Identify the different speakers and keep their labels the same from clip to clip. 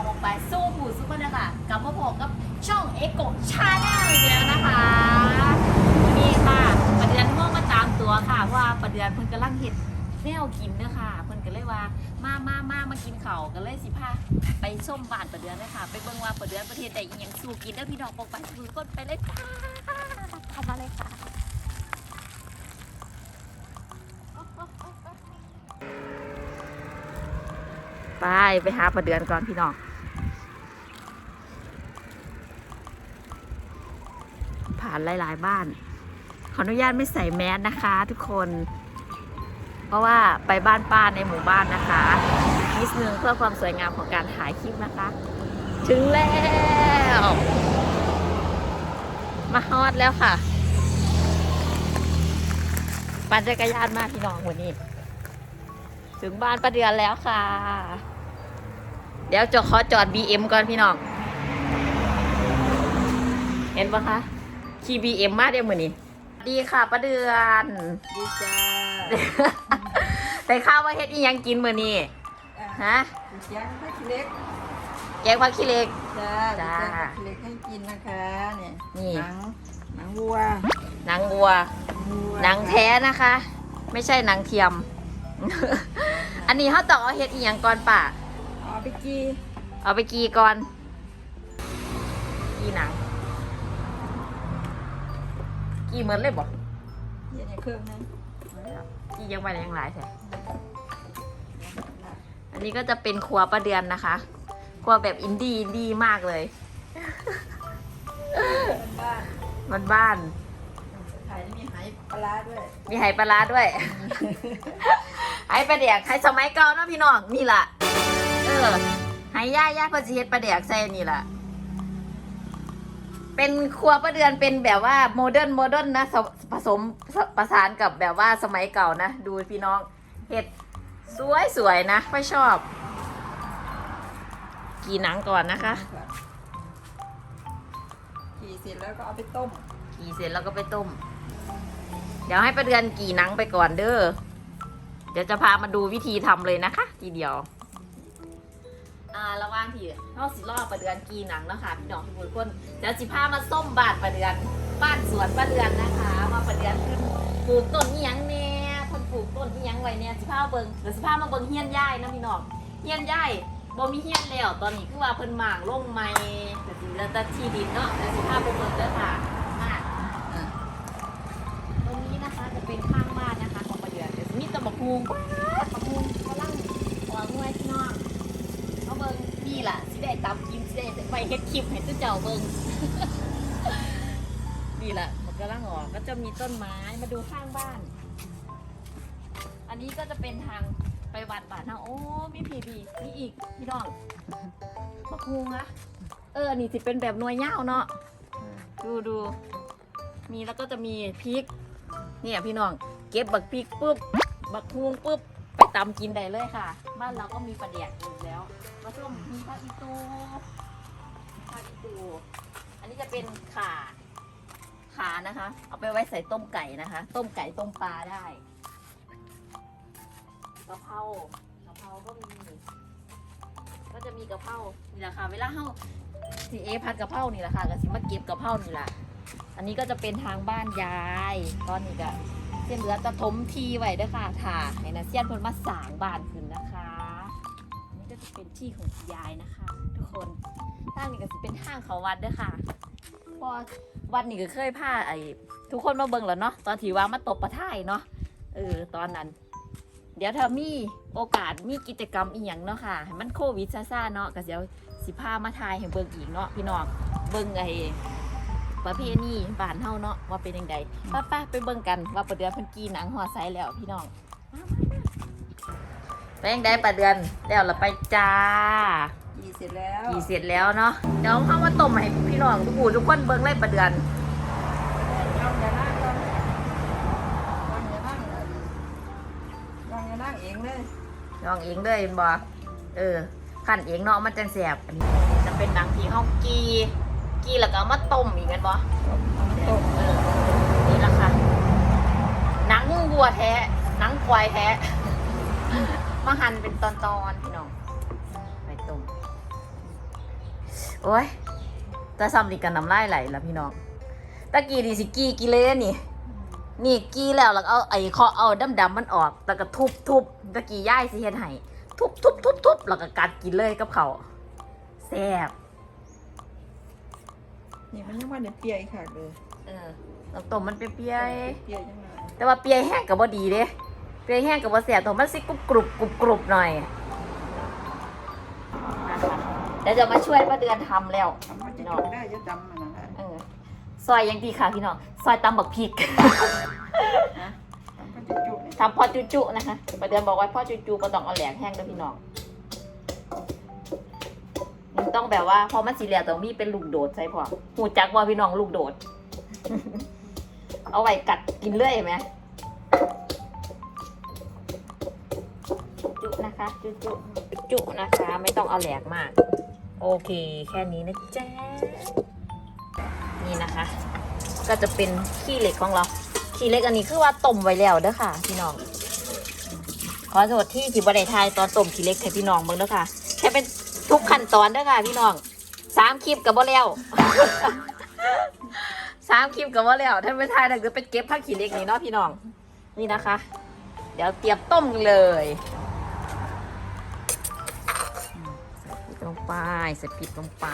Speaker 1: องออกไปสู้ผู้สู้คนนะคะกลับมาพบกับช่องเอ็กโกชาแนลอีกแล้วนะคะวันนี้ค่ะประเดือนห้องมาตามตัวค่ะเพราะว่าประเดือนเพิ่นกำลังเห็ดแนวกินเด้อค่ะเพิ่นก็เลยว่ามามามามากินเขาวก็เลยสิพาไปส้มบ้านประเดือนเลยค่ะ ไปเบิ่งว่าประเดือนประเทศใดอีหยังสู้กินเด้อพี่น้องปกไปสู้คนไปเลยค่ะเข้ามาเลยค่ะ ไปไปหาประเดือนก่อนพี่น้องผ่าน หลาย ๆ บ้าน ขออนุญาตไม่ใส่แมสนะคะ ทุกคน เพราะว่าไปบ้านป้าในหมู่บ้านนะคะนิดนึงเพื่อความสวยงามของการถ่ายคลิปนะคะ ถึงแล้ว มาฮอดแล้วค่ะปั่นจักรยานมาพี่น้องวันนี้ ถึงบ้านประเดือนแล้วค่ะ เดี๋ยวจะขอจอด BM ก่อนพี่น้อง เห็นปะคะ ขี่ BM มาเดี๋ยวมือนี้ ดีค่ะประเดือน
Speaker 2: ดีจ้า
Speaker 1: แต่ข้าวว่าเฮ็ดอีหยังกินมือนี้ฮะ
Speaker 2: เสียงให้เล็ก
Speaker 1: แกงผักขี้เหล็ก
Speaker 2: จ้า
Speaker 1: จ้า
Speaker 2: เล็กให้กินนะคะเนี่ย
Speaker 1: นี่
Speaker 2: หนังหนังวัว
Speaker 1: หนังวัว
Speaker 2: วัว
Speaker 1: หนังแท้นะคะ ไม่ใช่หนังเทียม อันนี้เขาต้องเอาเฮ็ดอีหยังก่อนป่ะ
Speaker 2: เอาไปกี
Speaker 1: เอาไปกีก่อนกีหนัง กีเหมือนเลยบอก
Speaker 2: เย็นในเครื่องนั้น
Speaker 1: กียังไปไหนยังหลายแท้อันนี้ก็จะเป็นครัวประเดือนนะคะ ครัวแบบอินดี้อินดี้มากเลย
Speaker 2: บ้าน
Speaker 1: มันบ้าน
Speaker 2: ๆขายนี่มีหายปลาร้าด้วย
Speaker 1: มีไหปลาร้าด้วย ไหปลาแดกไหสมัยเก่าเนาะพี่น้องนี่ล่ะ เออไหย่าย่าเพอสิเฮ็ดปลาแดกใส่นี่ล่ะ เป็นครัวประเดือนเป็นแบบว่าโมเดิร์นโมเดิร์นนะสผสมประสานกับแบบว่าสมัยเก่านะ ดูพี่น้องเห็ดสวยสวยๆนะไม่ชอบ กี่หนังก่อนนะคะ
Speaker 2: กีเสร็จแล้วก็เอาไปต้ม
Speaker 1: กี่เสร็จแล้วก็ไปต้ม เดี๋ยวให้ประเดือนกี่หนังไปก่อนเด้อเดี๋ยวจะพามาดูวิธีทำเลยนะคะ ทีเดียว อ่าระว่างที่เราสิรอบประเดือนกีหนังเนาะคะพี่น้องทุกคนเดี๋ยวสิพามาส้มบานประเดือนบ้านสวนประเดือนนะคะ มาประเดือนขึ้นปลูกต้นอิหยังแน่คนปลูกต้นอิหยังไว้เนี่ยสิพามาเบิงเดี๋ยวสิพามาเบิงเฮียนย่ายนะพี่น้องเฮียนย่ายบ่มีเฮียนแล้วตอนนี้คือว่าเพิ่นหมางลงใหม่แต่สิแล้วแต่ที่ดินเนาะเดี๋ยวสิพาไปเบิงเด้อค่ะมาตรงนี้นะคะจะเป็นข้างบ้านนะคะของประเดือนเดี๋ยวมีตะบักฮวงบักฮวงกำลังหัวงวยพี่น้องเอาเบิงนี่ล่ะสิได้ตำกินสิ ไปเฮ็ดคลิปให้ทุกเจ้าเบิงนี่แหละมันกำลังออกก็จะมีต้นไม้มาดูข้างบ้าน อันนี้ก็จะเป็นทางไปวัดบาทนะโอ้มีผีผีมีอีกพี่น้องมะคูงอะเออนนี้สิเป็นแบบนวยเง่าเนาะดูดูมีแล้วก็จะมีพริกเนี่ยพี่น้องเก็บบักพริกปุ๊บบักคูงปุ๊บไปตำกินได้เลยค่ะ บ้านเราก็มีปลาเดียกอยู่แล้วมาส้มมีผักอีตููอันนี้จะเป็นขาขานะคะ เอาไปไว้ใส่ต้มไก่นะคะ ต้มไก่ต้มปลาได้กะเพรากะเพราก็มีก็จะมีกะเพรานี่แหละค่ะ เวลาเฮาสีเอพัดกะเพรานี่แหละค่ะก็สิมาเก็บกะเพรานี่แหละอันนี้ก็จะเป็นทางบ้านยายตอนนี้ก็เส้นเหลือจะถมทีไว้เด้วยค่ะถ่าให้นะเสี้ยนพนมาสางบ้านขึ้นนะคะ เป็นที่ของยายนะคะ ทุกคนทางนี้ก็จะเป็นทางเขาวัดด้วยค่ะพอวันนี้ก็เคยพาไอ้ทุกคนมาเบิ่งแล้วเนาะตอนที่ว่ามาตบประท่ายเนาะเออตอนนั้น เดี๋ยวถ้ามีโอกาสมีกิจกรรมอีหยังเนาะค่ะให้มันโควิดซ่าเนาะก็เดี๋ยวสิพามาทายให้เบิ่งอีกเนาะพี่น้องเบิ่งไอ้ประเพณีบ้านเฮาเนาะว่าเป็นยังไงป้าป้าไปเบิ่งกันว่าประเดือนเพิ่นกีหนังหัวไซแล้วพี่น้อง มามามาไปยังได้ประเดือนแล้วเราไปจ้า
Speaker 2: กีเสร็จแล้ว
Speaker 1: กี่เสร็จแล้วเนาะเดี๋ยวเข้ามาต้มให้พี่น้องทุกผู้ทุกคนเบิ่งเลยประเดือน
Speaker 2: วางอย่านั่งก่อนวางอย่านั่งวางอย่านั่งเองเลย
Speaker 1: ลองเองเลยบ่เออขันเองเนาะมันจังแสบอันนี้จะเป็นหนังที่เฮากีกีแล้วก็เอามาต้มอีกกันบ่
Speaker 2: ต้ม
Speaker 1: เออนี่ละค่ะหนังวัวแท้หนังควายแท้ มาหั่นเป็นตอนๆพี่น้องไปต้มโอ้ยแต่ซ้ำนี่กันน้ำลายไหลแล้วพี่น้องตะกี้ดีสิกี้กิเลยนี่ นี่กี้แล้วแล้วก็เอาไอ้เคาะเอาดำๆมันออกแล้วก็ทุบทุบตะกี้ย่ายสิเฮ็ดให้ทุบทุบทุบทุบแล้วก็กัดกินเลยกับเขาวแซ่บ
Speaker 2: นี่มันยังว่าเนี่ยเปียกค่ะเลย
Speaker 1: เออน้ำต้มมันเปรี้ยว
Speaker 2: เปียกยังไง
Speaker 1: ๆแต่ว่าเปรี้ยวแห้งกับบ่ดีเด้ เปรี้ยวแห้งกับบ่แซ่บตรงมันสิกรุบกรุบกรุบกรุบหน่อยนะคะเดี๋ยวจะมาช่วยป้าเดือนทำแล้ว
Speaker 2: ทำมันจะจบได้จะจำมันนะ
Speaker 1: เออซอยยังดีค่ะพี่น้อง ซอยตำบักพริก
Speaker 2: ทำมันจะจุเนี่ย
Speaker 1: ทำพอจุจุนะคะประเดือนบอกว่าพ่อจุจุก็ต้องเอาแหลกแห้งด้วยพี่น้องมันต้องแบบว่าพอมันสีเหลืองต้องมีเป็นลูกโดดใช่พอหูจักว่าพี่น้องลูกโดด เอาไว้กัดกินเรื่อยไหม นะคะ จุจุจุนะคะ ไม่ต้องเอาแหลกมาก โอเคแค่นี้นะจ๊ะนี่นะคะ ก็จะเป็นขี้เหล็กของเรา ขี้เหล็กอันนี้คือว่าต้มไว้แล้วเด้อค่ะพี่น้องขอโทษที่ที่บริทายตอนต้มขี้เหล็กให้พี่น้องเบิ่งเด้อค่ะแค่เป็นทุกขั้นตอนเด้อค่ะพี่น้องสามคลิปกับบ่แล้วสามคลิปกับบ่แล้วถ้านไม่ทายเดี๋ยวไปเก็บผ้าขี้เหล็กนี่เนาะพี่น้อง นี่นะคะ เดี๋ยวเตรียมต้มเลย ไปใส่พริกลงไป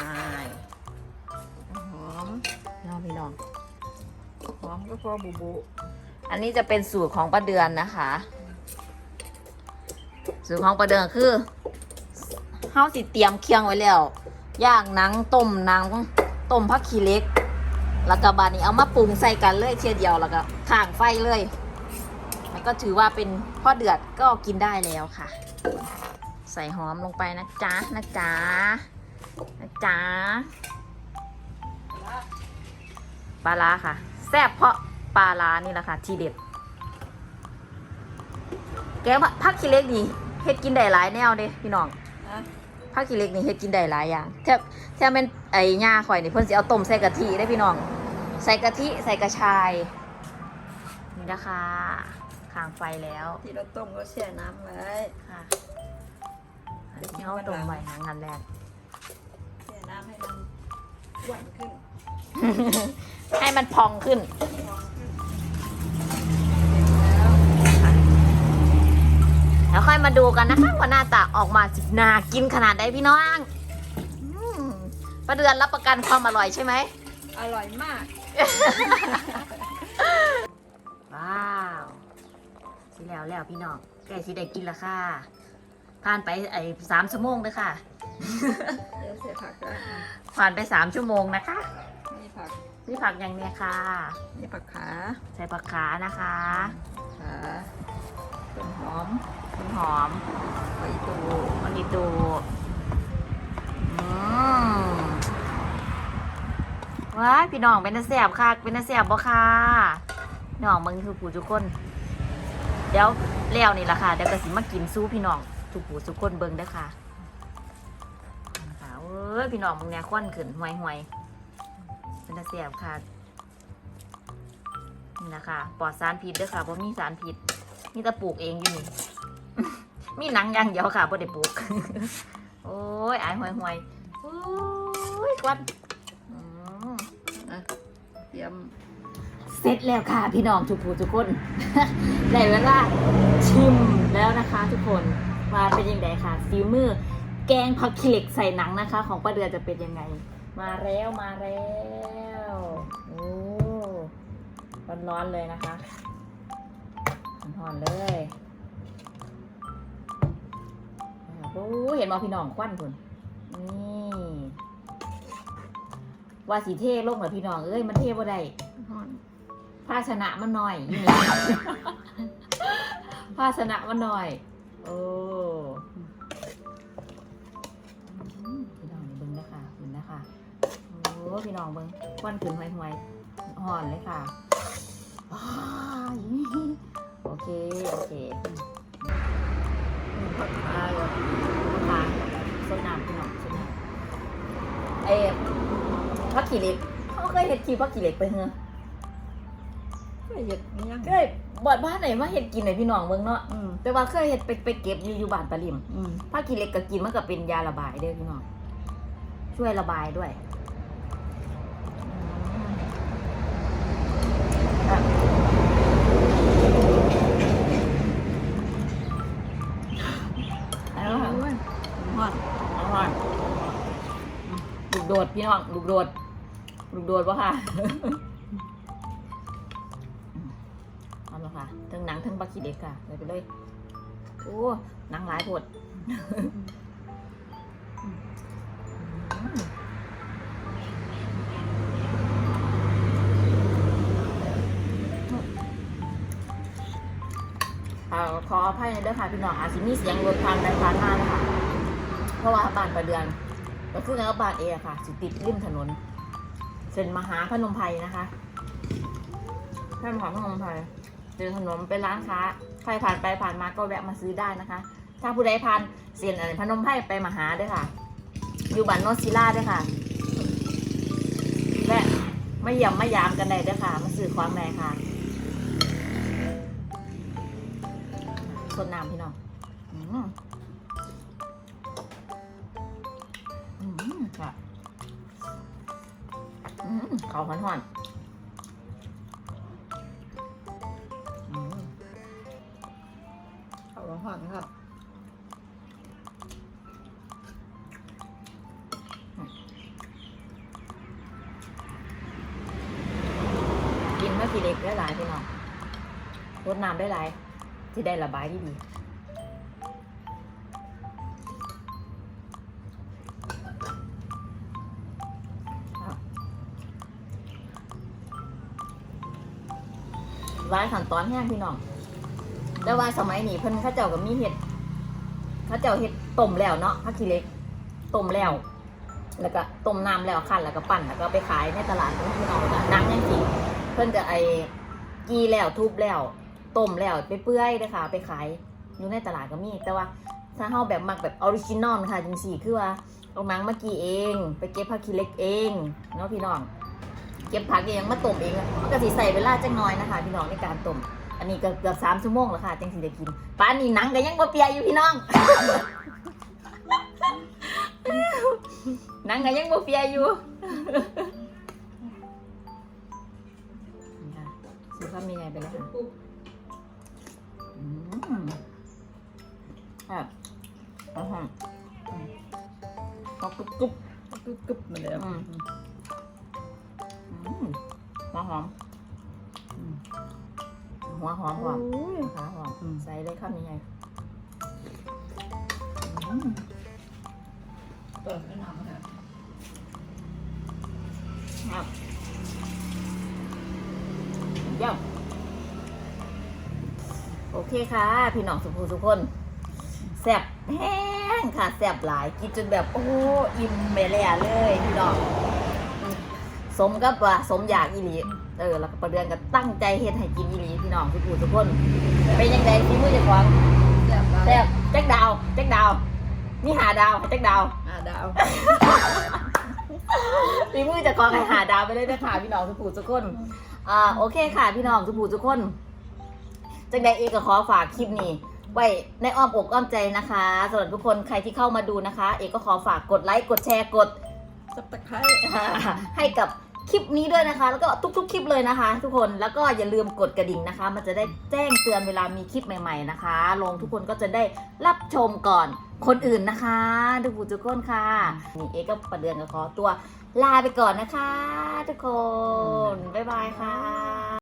Speaker 1: หอมเนาะพี่น้อง
Speaker 2: หอมก็พอบุบุ
Speaker 1: อันนี้จะเป็นสูตรของป้าเดือนนะคะ สูตรของป้าเดือนคือเฮาสิเตรียมเคียงไว้แล้วย่างหนังต้มหนังต้มผักขี้เหล็ก แล้วก็บาดนี้เอามาปรุงใส่กันเลยเทียเดียวแล้วก็ข้างไฟเลย แล้วก็ถือว่าเป็นพ่อเดือดก็กินได้แล้วค่ะ ใส่หอมลงไปนะจ๊ะนะจ๊ะนะจ๊ะปลาร้าค่ะ แซ่บเพราะปลาร้านี่แหละค่ะ ทีเด็ด แกว่าผักขี้เหล็กนี่เฮ็ดกินได้หลายแนวเด้พี่น้อง
Speaker 2: นะ
Speaker 1: ผักขี้เหล็กนี่เฮ็ดกินได้หลายอย่างแทบแทบเป็นไอ้ย่าข่อยนี่เพิ่นสิเอาต้มใส่กะทิได้พี่น้อง ใส่กะทิใส่กระชายนี่นะคะข้างไฟแล้ว
Speaker 2: ที่เราต้มก็แช่น้ำไว้
Speaker 1: ค่ะ อันนี้เขาต้มไว้หางานแรก
Speaker 2: แช่น้ำให้มันอ้วนขึ้น
Speaker 1: ให้มันพองขึ้น
Speaker 2: แล้ว
Speaker 1: ค่อยมาดูกันนะคะว่าหน้าตาออกมาสินากินขนาดใดพี่น้องอืมประเดือนรับประกันความอร่อยใช่ไหม
Speaker 2: อร่อยมาก
Speaker 1: ว้าวสิแล้วแล้วพี่น้องแกสิได้กินละค่ะ ผ่านไปไอ้สามชั่วโมงเลยค่ะ
Speaker 2: เดี๋ยวใส่ผักแล้ว
Speaker 1: ผ่านไปสามชั่วโมงนะคะ
Speaker 2: นี่ผัก
Speaker 1: นี่ผักอย่างเนี้ยค่ะ
Speaker 2: นี่ผักขา
Speaker 1: ใส่ผักขานะคะ
Speaker 2: ขาต้นหอม
Speaker 1: ต้นหอม
Speaker 2: ใบตู
Speaker 1: มันดีดูอืมว้ายพี่น้องเป็นตาแสบค่ะ เป็นตาแสบบ่ค่ะน้องมึงคือผู้ทุกคน เดี๋ยวแล้วนี่ละค่ะ เดี๋ยวก็สิมากินสู้พี่น้อง ทุกผู้ทุกคนเบิ่งเด้ค่ะค่ะเอ้ยพี่น้องมึงแน่ควันขึ้นห่วยห่วยเป็นตาแสบค่ะนี่นะคะปลอดสารพิษด้อค่ะเพราะมีสารพิษมีแต่ปลูกเองอยู่นี่มีหนังยางเดียวค่ะบ่ได้ปลูก โอ้ยอายห่วยห่วยโอ้ยควัน
Speaker 2: เตรียม
Speaker 1: เสร็จแล้วค่ะ พี่น้องทุกผู้ทุกคนได้เวลาชิมแล้วนะคะ ทุกคน มาเป็นยังไงค่ะฟิวมือแกงผักขี้เหล็กใส่หนังนะคะ ของป้าเดือนจะเป็นยังไง มาแล้วมาแล้วโอ้ร้อนๆเลยนะคะร้อนๆเลยโอ้เห็นมาพี่น้องควันคุณนี่ว่าสีเท่ลงเหรอพี่น้องเอ้ยมันเท่บ่ได้
Speaker 2: หอน
Speaker 1: ภาชนะมันหน่อยอยู่นี่ภาชนะมันหน่อย โอ้พี่น้องเบิ้งนะคะเบิ้งนะคะโอ้พี่น้องเบิ้งควันขึ้นห่วยหวยๆห่อนเลยค่ะโอเค โอเค
Speaker 2: ผักขาเหรอ
Speaker 1: ค่ะสดน้ำพี่น้องสดน้ำเอ๊ะพักกี่เล็กเขาเคยเห็ดขีพักกี่เล็กไปเหรอ
Speaker 2: เห็ดนี่ยัง
Speaker 1: เคยบอดบ้านไหนมาเห็ดกินไหนพี่น้องเบิ่งเนาะ
Speaker 2: อืม
Speaker 1: แต่ว่าเคยเห็ดไปไปเก็บอยู่อยู่บ้านตะลิม
Speaker 2: อืม
Speaker 1: ผ้ากินเล็กก็กินมันก็เป็นยาระบายเด้อพี่น้องช่วยระบายด้วยอืมอะอร่อย
Speaker 2: โอ้ยหอด
Speaker 1: อร่อยลูกโดดพี่น้องลูกโดดลูกโดดปะค่ะาขี้เด็กค่ะเลยไปเลยโอ้หนังหลายปวดเอาขออภัยในเด้อค่ะพี่น้องอาจจะมีเสียงรถผ่านไปผ่านมานะคะเพราะว่าบ้านประเดือนก็คือแล้วบ้านเอค่ะสิติดริมถนนเส้นมหาพนมไพรนะคะเส้นมหาพนมไพร เดินถนนเป็นร้านค้าใครผ่านไปผ่านมาก็แวะมาซื้อได้นะคะ ถ้าผู้ใดผ่านเส้นอพนมไพรไปมหาด้วยค่ะ อยู่บ้านโนนศิลาด้วยค่ะ และไม่ยำไม่ยามกันได้ด้วยค่ะ มาซื้อของได้ค่ะสดน้ำพี่น้องอืมอืมค่ะ อืมเขาหอนหอน มันสีเล็กได้หลายพี่น้องรดน้ำได้หลายที่ได้ระบายที่ดีหลายขั้นตอนแห้งพี่น้อง แต่ว่าสมัยนี้เพิ่นข้าเจ้ากับมีเห็ดข้าเจ้าเห็ดต้มแล้วเนาะผักขี้เล็กต้มแล้วแล้วก็ต้มน้ำแล้วคั่นแล้วก็ปั่นแล้วก็ไปขายในตลาดของพี่น้องแล้วดังยังสิ เพิ่นจะไอ้กีแล้วทุบแล้วต้มแล้วไปเปื่อยนะคะไปขายอยู่ในตลาดก็มี แต่ว่าถ้าเฮาแบบมักแบบออริจินอลค่ะจังสี่คือว่าเอาหนังมากีเอง ไปเก็บผักขี้เล็กเองเนาะพี่น้อง เก็บผักเองมาต้มเองมันก็สิใส่เวลาจักหน้อยนะคะพี่น้องในการต้มอันนี้ก็เกือบสามชั่วโมงแล้วค่ะจังสิได้กินป้านนี้หนังก็ยังบ่เปียอยู่พี่น้องหนังก็ยังบ่เปียอยู่ ซื้อข้าวมีไงไปแล้วค่ะอืมครับอ๋อฮะก็กรุบกรุบ
Speaker 2: กึบกึบมาเลย
Speaker 1: อืมอืมหัวหอมอืมหัวหอมหอม
Speaker 2: โอ้ย
Speaker 1: ขาหอม
Speaker 2: อืม
Speaker 1: ใส่เลยข้าวมีไงอื คค่ะ พี่น้องสุภูทุกคนแซ่บแห้งค่ะแซ่บหลายกินจนแบบ โอ้อิ่มไปเลยอะเลยพี่น้องอืมสมกับว่าสมอยากอีหลีเออแล้วก็ประเดือนก็ตั้งใจเฮ็ดให้กินอีหลีพี่น้องสุภูทุกคนเป็นยังไงพี่มือเจะควง
Speaker 2: แซ่บ
Speaker 1: แซ่บแจ็คดาวแจ็คดาวนี่หาดาวให้แจ็คดาว
Speaker 2: อ่าดาว
Speaker 1: พี่มือจะกองให้หาดาวไปเลยนะคะพี่น้องทุกผู้ทุกคนอ่าโอเคค่ะ พี่น้องทุกผู้ทุกคน จังใดเอกก็ขอฝากคลิปนี้ ไว้ในอ้อมอกอ้อมใจนะคะสำหรับทุกคนใครที่เข้ามาดูนะคะ เอกก็ขอฝากกดไลค์กดแชร์กด
Speaker 2: สับตะไคร้
Speaker 1: ให้กับคลิปนี้ด้วยนะคะ แล้วก็ทุกๆ คลิปเลยนะคะ ทุกคนแล้วก็อย่าลืมกดกระดิ่งนะคะ มันจะได้แจ้งเตือนเวลามีคลิปใหม่ๆนะคะ ลงทุกคนก็จะได้รับชมก่อนคนอื่นนะคะทุกผู้ทุกคนค่ะนี่เอกก็ประเดือนก็ขอตัวลาไปก่อนนะคะ ทุกคน บ๊ายบายค่ะ